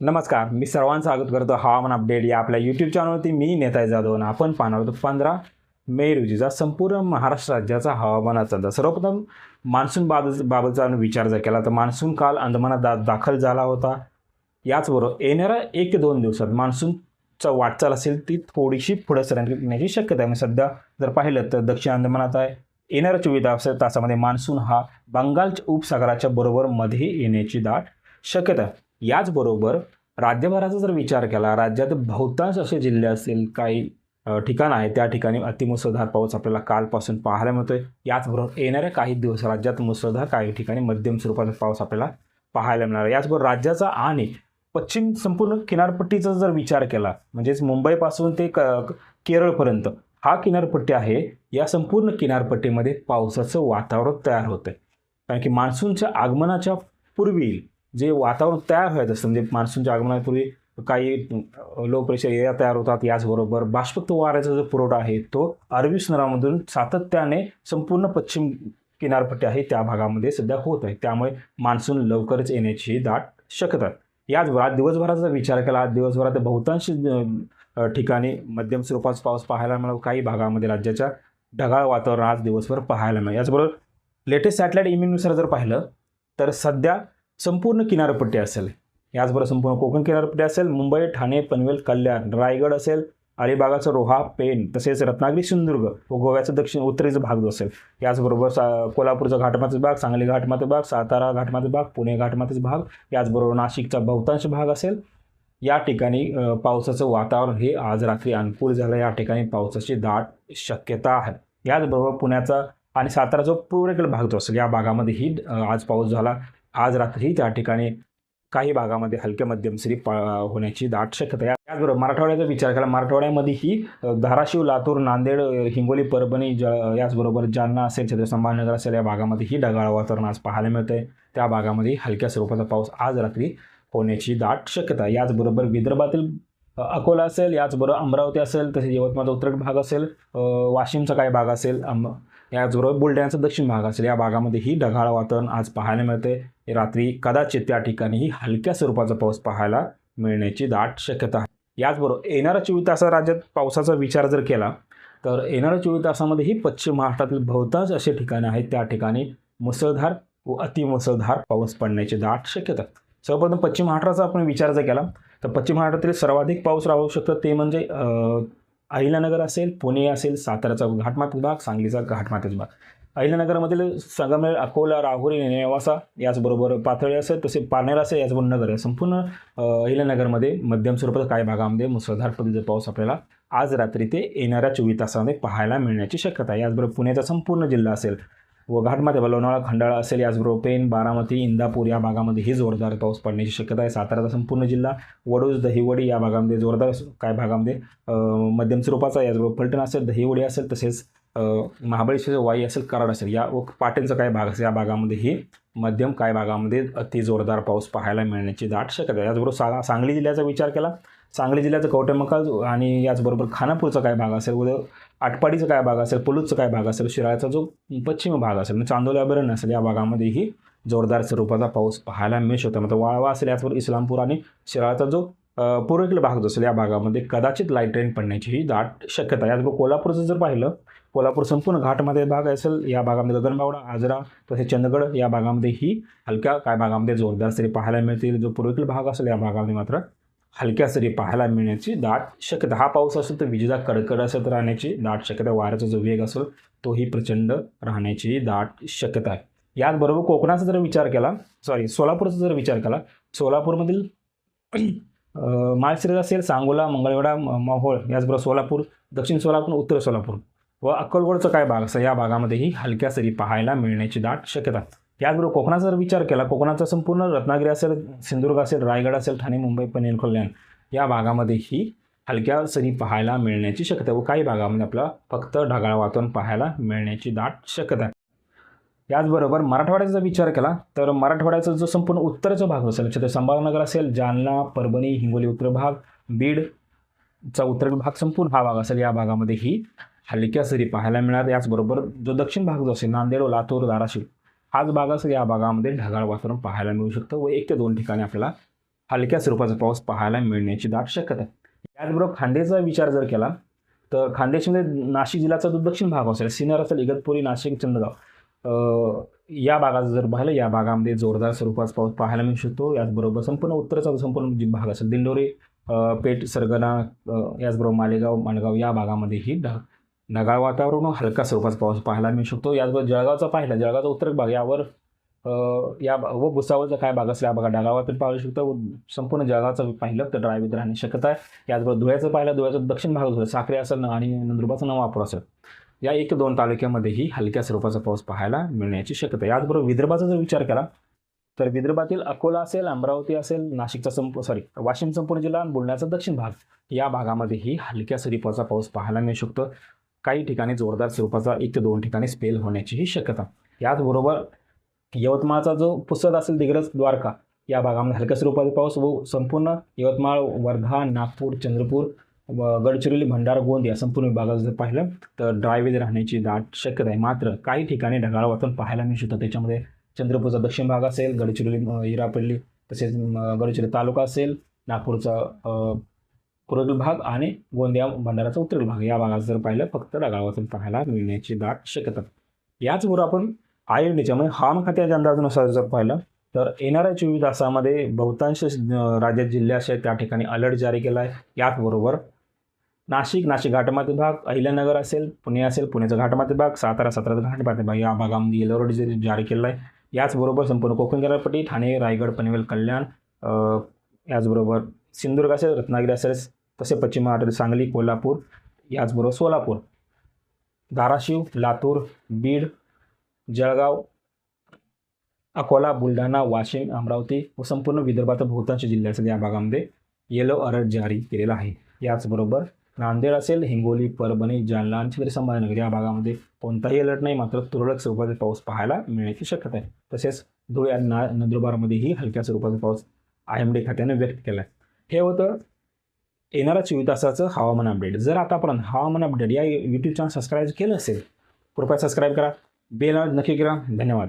नमस्कार मी सर्वांचं स्वागत करतो हवामान अपडेट या आपल्या यूट्यूब चॅनलवरती मी नेताय जाधव आणि आपण पाहणार होतो पंधरा मे रोजीचा संपूर्ण महाराष्ट्र राज्याचा हवामानाचा अंदाज. सर्वप्रथम मान्सून बाबत बाबतचा विचार जर केला तर मान्सून काल अंदमानात दा दाखल झाला होता. याचबरोबर येणाऱ्या एक ते दोन दिवसात मान्सूनचा वाटचाल असेल ती थोडीशी पुढं सरण्याची शक्यता आहे. म्हणजे सध्या जर पाहिलं तर दक्षिण अंदमानात आहे. येणाऱ्या चोवीस तास तासामध्ये मान्सून हा बंगालच्या उपसागराच्या बरोबर मध्ये येण्याची दाट शक्यता आहे. याचबरोबर राज्यभराचा जर विचार केला राज्यात बहुतांश असे जिल्हे असतील काही ठिकाण ठिकाणं त्या ठिकाणी अतिमुसळधार पाऊस आपल्याला कालपासून पाहायला मिळतोय याचबरोबर येणाऱ्या काही दिवस राज्यात मुसळधार काही ठिकाणी मध्यम स्वरूपाचा पाऊस आपल्याला पाहायला मिळणार आहे. याचबरोबर राज्याचा आणि पश्चिम संपूर्ण किनारपट्टीचा जर विचार केला म्हणजेच मुंबईपासून ते क केरळपर्यंत हा किनारपट्टी आहे या संपूर्ण किनारपट्टीमध्ये पावसाचं वातावरण तयार होतं आहे कारण की मान्सूनच्या आगमनाच्या पूर्वी जे वातावरण तयार व्हायचं असतं म्हणजे मान्सूनच्या आगमनापूर्वी काही लो प्रेशर एरिया तयार होतात याचबरोबर बाष्पक्त वाऱ्याचा जो पुरवठा आहे तो अरबी समुद्रामधून सातत्याने संपूर्ण पश्चिम किनारपट्टी आहे त्या भागामध्ये सध्या होत आहे. त्यामुळे मान्सून लवकरच येण्याची दाट शक्यता आहे. याचबरोबर आज दिवसभराचा विचार केला आज दिवसभरात बहुतांश ठिकाणी मध्यम स्वरूपाचा पाऊस पाहायला मिळाला काही भागामध्ये राज्याच्या ढगाळ वातावरण आज दिवसभर पाहायला मिळालं. याचबरोबर लेटेस्ट सॅटेलाईट इमेजनुसार जर पाहिलं तर सध्या संपूर्ण किनारपट्टी असेल. याचबरोबर संपूर्ण कोकण किनारपट्टी असेल मुंबई ठाणे पनवेल कल्याण रायगड असेल अलिबागाचं रोहा पेन तसेच रत्नागिरी सिंधुदुर्ग व गोव्याचा दक्षिण उत्तरेचा भाग जो असेल. याचबरोबर सा कोल्हापूरचा घाटमाचा भाग सांगली घाटमाचा भाग सातारा घाटमाचा भाग पुणे घाटमाचा भाग याचबरोबर नाशिकचा बहुतांश भाग असेल. या ठिकाणी पावसाचं वातावरण हे आज रात्री अनुकूल झालं. या ठिकाणी पावसाची दाट शक्यता आहे. याचबरोबर पुण्याचा आणि सातारा जो पूर्वेकडे भाग जो असेल या भागामध्येही आज पाऊस झाला. आज रात्री त्या ठिकाणी काही भागामध्ये हलक्या मध्यम सरी पा होण्याची दाट शक्यता आहे. याचबरोबर मराठवाड्याचा विचार केला मराठवाड्यामध्येही धाराशिव लातूर नांदेड हिंगोली परभणी ज याचबरोबर जालना असेल छत्रपती संभाजीनगर असेल या भागामध्येही ढगाळ वातावरण आज पाहायला मिळतं आहे त्या भागामध्ये हलक्या स्वरूपाचा पाऊस आज रात्री होण्याची दाट शक्यता याचबरोबर विदर्भातील अकोला असेल याचबरोबर अमरावती असेल तसेच यवतमाळचा उत्तर भाग असेल वाशिमचा काही भाग असेल अम याचबरोबर बुलढाण्याचा दक्षिण भाग असेल. या भागामध्येही ढगाळ वातावरण आज पाहायला मिळते रात्री कदाचित त्या ठिकाणीही हलक्या स्वरूपाचा पाऊस पाहायला मिळण्याची दाट शक्यता आहे. याचबरोबर येणाऱ्या चोवीस तासात राज्यात पावसाचा विचार जर केला तर येणाऱ्या चोवीस तासामध्येही पश्चिम महाराष्ट्रातील बहुतांश असे ठिकाणं आहेत त्या ठिकाणी मुसळधार व अतिमुसळधार पाऊस पडण्याची दाट शक्यता सर्वप्रथम पश्चिम महाराष्ट्राचा आपण विचार जर केला तर पश्चिम महाराष्ट्रातील सर्वाधिक पाऊस राहू शकतं ते म्हणजे अहिल्यानगर असेल पुणे असेल साताऱ्याचा घाटमाथ्याचा विभाग सांगलीचा घाटमाथ्याचा विभाग अहिल्यानगरमधील संगमनेर अकोला राहुरी नेवासा याचबरोबर पाथळी असेल तसे पारनेर असेल याचबरोबर नगर आहे. संपूर्ण अहिल्यानगरमध्ये मध्यम स्वरूपात काही भागामध्ये मुसळधार पद्धतीचा पाऊस आपल्याला आज रात्री ते येणाऱ्या चोवीस तासामध्ये पाहायला मिळण्याची शक्यता आहे. याचबरोबर पुण्याचा संपूर्ण जिल्हा असेल व घाटमाथे लोणावळा खंडाळा असेल याचबरोबर पेन बारामती इंदापूर या भागामध्ये ही जोरदार पाऊस पडण्याची शक्यता आहे. साताराचा संपूर्ण जिल्हा वडूज दहिवडी या भागामध्ये जोरदार काय भागामध्ये मध्यम स्वरूपाचा याचबरोबर फलटण असेल दहिवडी असेल तसेच महाबळेश्वर वाई असेल कराड असेल या व पाटणचा काय भाग असेल या भागामध्येही मध्यम काय भागामध्ये अति जोरदार पाऊस पाहायला मिळण्याची दाट शक्यता आहे. याचबरोबर सा सांगली जिल्ह्याचा विचार केला सांगली जिल्ह्याचं कवटेमका आणि याचबरोबर खानापूरचा काय भाग असेल उद्या आटपाडीचा काय भाग असेल पलूसचा काय भाग असेल शिराळ्याचा जो पश्चिम भाग असेल म्हणजे चांदोल्याबरण असेल या भागामध्येही जोरदार स्वरूपाचा पाऊस पाहायला मिळू शकतो. म्हणजे वाळवा असेल याचबरोबर इस्लामपूर आणि शिराळाचा जो अ, पूर्वेकडील भाग जो असेल या भागामध्ये कदाचित लाइट रेन पडण्याची ही दाट शक्यता आहे. याचबरोबर कोल्हापूरचं जर पाहिलं कोल्हापूर संपूर्ण घाटमध्ये भाग असेल या भागामध्ये गगनबावडा आजरा तसेच चंदगड या भागामध्ये ही हलक्या काय भागामध्ये जोरदार सरी पाहायला मिळतील. जो पूर्वेकडील भाग असेल या भागामध्ये मात्र हलक्या सरी पाहायला मिळण्याची दाट शक्यता. हा पाऊस असेल तर विजेचा कडकड असत राहण्याची दाट शक्यता. वाऱ्याचा जो वेग असेल तोही प्रचंड राहण्याची दाट शक्यता आहे. याचबरोबर कोकणाचा जर विचार केला सॉरी सोलापूरचा जर विचार केला सोलापूरमधील अं, माळशिरस असेल सांगोला मंगळवेढा माहोळ याचबरोबर सोलापूर दक्षिण सोलापूर उत्तर सोलापूर व अक्कलकोटचा काय भाग असा या भागामध्येही हलक्या सरी पाहायला मिळण्याची दाट शक्यता त्याचबरोबर याचबरोबर कोकणाचा जर विचार केला कोकणाचा संपूर्ण रत्नागिरी असेल सिंधुदुर्ग असेल रायगड असेल ठाणे मुंबई पनवेल कल्याण या भागामध्येही हलक्या सरी पाहायला मिळण्याची शक्यता व काही भागामध्ये आपल्याला फक्त ढगाळ वातावरण पाहायला मिळण्याची दाट शक्यता आहे. याचबरोबर मराठवाड्याचा जर विचार केला तर मराठवाड्याचा जो संपूर्ण उत्तरचा भाग असेल छत्र संभाजीनगर असेल जालना परभणी हिंगोली उत्तर भाग बीडचा उत्तर भाग संपूर्ण हा भाग असेल या भागामध्ये ही हलक्या सरी पाहायला मिळणार. याचबरोबर जो दक्षिण भाग जो असेल नांदेड लातूर धाराशिव हाच भाग असं या भागामध्ये ढगाळ वातावरण पाहायला मिळू शकतं व एक ते दोन ठिकाणी आपल्याला हलक्या स्वरूपाचा पाऊस पाहायला मिळण्याची दाट शक्यता आहे. त्याचबरोबर खांदेचा विचार जर केला तर खानदेशमध्ये नाशिक जिल्ह्याचा जो दक्षिण भाग असेल सिन्नर असेल इगतपुरी नाशिक चंदगाव या भागाचं जर पाहिलं या भागामध्ये जोरदार स्वरूपाचा पाऊस पाहायला मिळू शकतो. याचबरोबर संपूर्ण उत्तरेचा जो संपूर्ण जी भाग असेल दिंडोरी पेठ सरगना याचबरोबर मालेगाव माणगाव या भागामध्येही ढग ढगाळ वातावरण व हलका स्वरूपाचा पाऊस पाहायला मिळू शकतो. याचबरोबर जळगावचा पाहिला जळगावचा उत्तर भाग यावर या व भुसावळचा काय भाग असेल या भागात ढगाळ वातावरण पाहू शकतो. संपूर्ण जळगावचं पाहिलं तर ड्रायवित राहण्याची शक्यता आहे. याचबरोबर धुळ्याचं पाहिलं धुळ्याचा दक्षिण भाग असेल साखरे असेल आणि नंदुरबारचा नवापूर असेल या एक दोन तालुक्यामध्येही हलक्या स्वरूपाचा पाऊस पाहायला मिळण्याची शक्यता आहे. याचबरोबर विदर्भाचा जर विचार केला तर विदर्भातील अकोला असेल अमरावती असेल नाशिकचा संप सॉरी वाशिम संपूर्ण जिल्हा आणि बुलढाण्याचा दक्षिण भाग या भागामध्येही हलक्या स्वरूपाचा पाऊस पाहायला मिळू शकतो. काही ठिकाणी जोरदार स्वरूपाचा एक ते दोन ठिकाणी स्पेल होण्याचीही शक्यता. याचबरोबर यवतमाळचा जो पुसद असेल दिग्रज द्वारका या भागामध्ये हलक्या स्वरूपाचा पाऊस व संपूर्ण यवतमाळ वर्धा नागपूर चंद्रपूर व गडचिरोली भंडारा गोंद या संपूर्ण विभागात जर पाहिलं तर ड्रायवेज राहण्याची दाट शक्यता आहे. मात्र काही ठिकाणी ढगाळ वातावरण पाहायला मिळू शकतं त्याच्यामध्ये चंद्रपूरचा दक्षिण भाग असेल गडचिरोली इरापल्ली हिरापल्ली तसेच गडचिरोली तालुका असेल नागपूरचा अ, भाग आणि गोंदिया भंडाराचा उत्तरील भाग. या भागात जर पाहिलं फक्त ढगाळ पाहायला मिळण्याची दाट शक्यता. याचबरोबर आपण आय एन डीच्यामध्ये म्हणजे हवामान खात्याच्या अंदाजानुसार जर पाहिलं तर येणाऱ्या चोवीस तासामध्ये बहुतांश राज्यात जिल्हे असे त्या ठिकाणी अलर्ट जारी केला आहे. याचबरोबर नाशिक नाशिक घाटमाती भाग अहिल्यानगर असेल पुणे असेल पुण्याचा घाटमाती भाग सातारा सातारा घाटमाती भाग या भागामध्ये येलो अलर्ट जारी केला आहे. याचबरोबर संपूर्ण कोकण किनारपट्टी ठाणे रायगड पनवेल कल्याण याचबरोबर सिंधुदुर्ग असेल रत्नागिरी असेल तसे पश्चिम महाराष्ट्र सांगली कोल्हापूर याचबरोबर सोलापूर. धाराशिव लातूर बीड जळगाव अकोला बुलढाणा वाशिम अमरावती व संपूर्ण विदर्भात बहुतांश जिल्ह्यातील या भागामध्ये येलो अलर्ट जारी केलेला आहे. याचबरोबर नांदेड असेल हिंगोली परभणी जालना आणि छत्री संभाजीनगर या भागामध्ये कोणताही अलर्ट नाही मात्र तुरळक स्वरूपाचा पाऊस पाहायला मिळण्याची शक्यता आहे. तसेच धुळे आणि ना नंदुरबारमध्येही हलक्या स्वरूपाचा पाऊस आय एम डी खात्याने व्यक्त केला आहे हे होतं येणाऱ्या चोवीस तासाचं हवामान अपडेट जर आतापर्यंत हवामान अपडेट या यूट्यूब चॅनल सबस्क्राईब केलं असेल कृपया सबस्क्राईब करा. बेल नक्की करा. धन्यवाद.